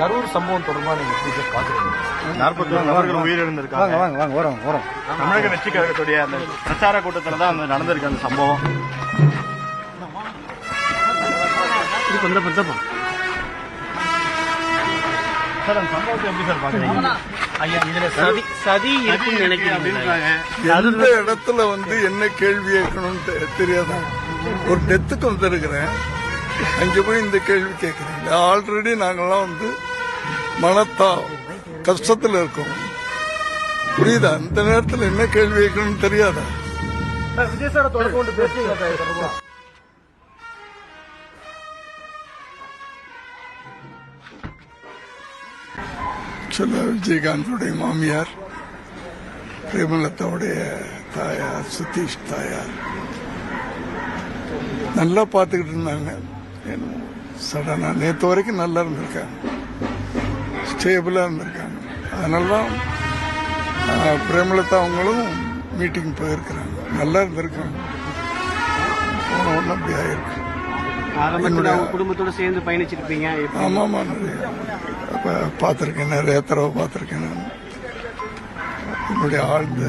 கரூர் சம்பவம் தொடர்பா நீங்க பாக்குறீங்க நாற்பத்தி நபர்கள் உயிரிழந்திருக்காங்க. வாங்க வாங்க வரோம் வரோம். தமிழக வெற்றி கழகத்துடைய அந்த பிரச்சார கூட்டத்துல தான் அந்த நடந்திருக்கு அந்த சம்பவம். சார் அந்த சம்பவத்தை எப்படி சார் பாக்குறீங்க ஐயா இதுல சதி சதி இருக்குன்னு நினைக்கிறீங்க அப்படின்றாங்க. எந்த இடத்துல வந்து என்ன கேள்வி கேட்கணும்னு தெ- தெரியாதா? ஒரு டெத்துக்கு வந்திருக்கிறேன். அங்க போய் இந்த கேள்வி கேட்கறீங்க. ஆல்ரெடி நாங்கெல்லாம் வந்து மனத்தா கஷ்டத்துல இருக்கோம். புரியுதா? அந்த நேரத்துல என்ன கேள்வி கேட்கணும்னு தெரியாதா? விஜய் சார்? தொடர்பு? கொண்டு விஜயகாந்தோடைய மாமியார் பிரேமலதாவுடைய தாயார் சுதீஷ் தாயார். நல்லா பார்த்துக்கிட்டு இருந்தாங்க. சடனா நேற்று வரைக்கும் நல்லா இருந்திருக்காங்க ஸ்டேபிளா இருந்திருக்காங்க அதனால தான் பிரேமலதா அவங்களும் மீட்டிங் போயிருக்கிறாங்க நல்லா இருந்திருக்காங்க போன ஒன்றும் அப்படி ஆயிருக்கு குடும்பத்தோட சேர்ந்து பயணிச்சிருப்பீங்க எப்படி? ஆமா ஆமா நிறைய பார்த்துருக்கேன் நிறைய தடவை பார்த்துருக்கேன் என்னுடைய ஆழ்ந்த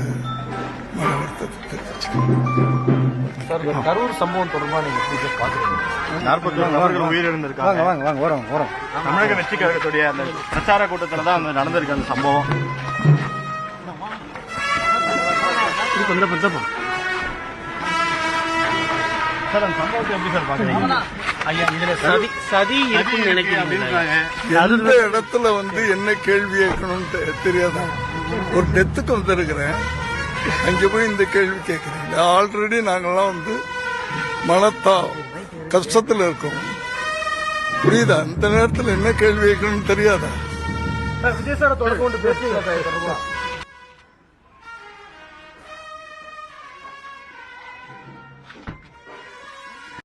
மன வருத்தத்தை தெரிவிச்சுக்கிறேன் கரூர் சம்பவம் தொடர்பா நீங்க எப்படி சார் பாக்குறீங்க நாற்பத்தி ஒரு நபர்கள் வாங்க உயிரிழந்திருக்காங்க வாங்க வாங்க வரோம் வரோம். தமிழக வெற்றி கழகத்துடைய அந்த பிரச்சார கூட்டத்துல தான் அந்த நடந்திருக்கு அந்த சம்பவம். சார் அந்த சம்பவத்தை எப்படி சார் பாக்குறீங்க ஐயா இதுல சதி சதி இருக்குன்னு நினைக்கிறீங்க அப்படின்றாங்க. எந்த இடத்துல வந்து என்ன கேள்வி கேட்கணும்னு தெ- தெரியாதா? ஒரு டெத்துக்கு வந்திருக்கிறேன். அங்கே போய் இந்த கேள்வி கேட்கறீங்க ஆல்ரெடி நாங்கெல்லாம் வந்து மனத்தா கஷ்டத்துல இருக்கோம். புரியுதா? அந்த நேரத்துல என்ன கேள்வி கேட்கணும்னு தெரியாதா? விஜய்